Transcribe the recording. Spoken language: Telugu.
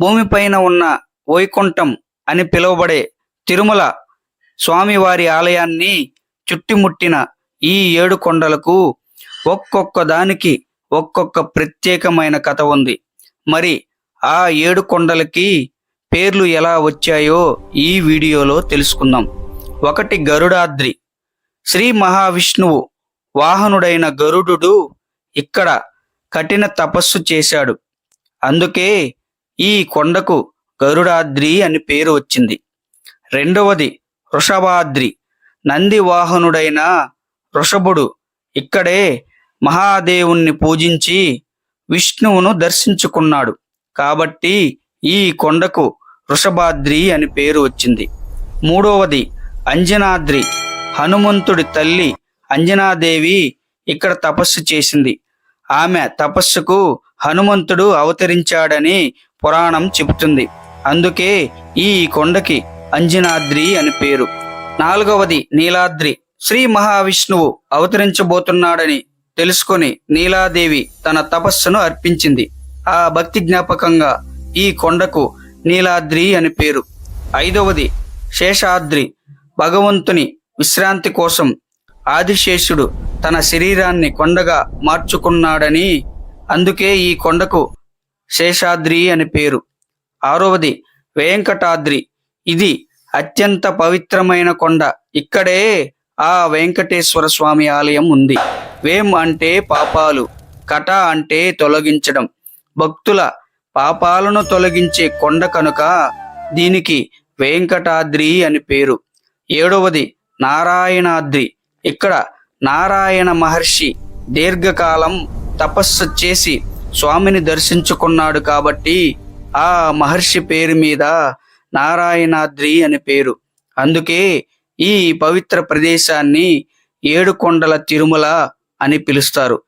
భూమిపైన ఉన్న వైకుంఠం అని పిలువబడే తిరుమల స్వామివారి ఆలయాన్ని చుట్టుముట్టిన ఈ ఏడు కొండలకు ఒక్కొక్క దానికి ఒక్కొక్క ప్రత్యేకమైన కథ ఉంది. మరి ఆ ఏడు కొండలకి పేర్లు ఎలా వచ్చాయో ఈ వీడియోలో తెలుసుకుందాం. ఒకటి గరుడాద్రి. శ్రీ మహావిష్ణువు వాహనుడైన గరుడు ఇక్కడ కఠిన తపస్సు చేశాడు. అందుకే ఈ కొండకు గరుడాద్రి అని పేరు వచ్చింది. రెండవది వృషభాద్రి. నంది వాహనుడైన వృషభుడు ఇక్కడే మహాదేవుణ్ణి పూజించి విష్ణువును దర్శించుకున్నాడు. కాబట్టి ఈ కొండకు వృషభాద్రి అని పేరు వచ్చింది. మూడవది అంజనాద్రి. హనుమంతుడి తల్లి అంజనాదేవి ఇక్కడ తపస్సు చేసింది. ఆమె తపస్సుకు హనుమంతుడు అవతరించాడని పురాణం చెబుతుంది. అందుకే ఈ కొండకి అంజనాద్రి అని పేరు. నాలుగవది నీలాద్రి. శ్రీ మహావిష్ణువు అవతరించబోతున్నాడని తెలుసుకొని నీలాదేవి తన తపస్సును అర్పించింది. ఆ భక్తి జ్ఞాపకంగా ఈ కొండకు నీలాద్రి అని పేరు. ఐదవది శేషాద్రి. భగవంతుని విశ్రాంతి కోసం ఆదిశేషుడు తన శరీరాన్ని కొండగా మార్చుకున్నాడని అందుకే ఈ కొండకు శేషాద్రి అని పేరు. ఆరవది వెంకటాద్రి. ఇది అత్యంత పవిత్రమైన కొండ. ఇక్కడే ఆ వెంకటేశ్వర స్వామి ఆలయం ఉంది. వేం అంటే పాపాలు కట అంటే తొలగించడం. భక్తుల పాపాలను తొలగించే కొండ కనుక దీనికి వెంకటాద్రి అని పేరు. ఏడవది నారాయణాద్రి. ఇక్కడ నారాయణ మహర్షి దీర్ఘకాలం తపస్సు చేసి స్వామిని దర్శించుకున్నాడు కాబట్టి ఆ మహర్షి పేరు మీద నారాయణాద్రి అని పేరు. అందుకే ఈ పవిత్ర ప్రదేశాన్ని ఏడుకొండల తిరుమల అని పిలుస్తారు.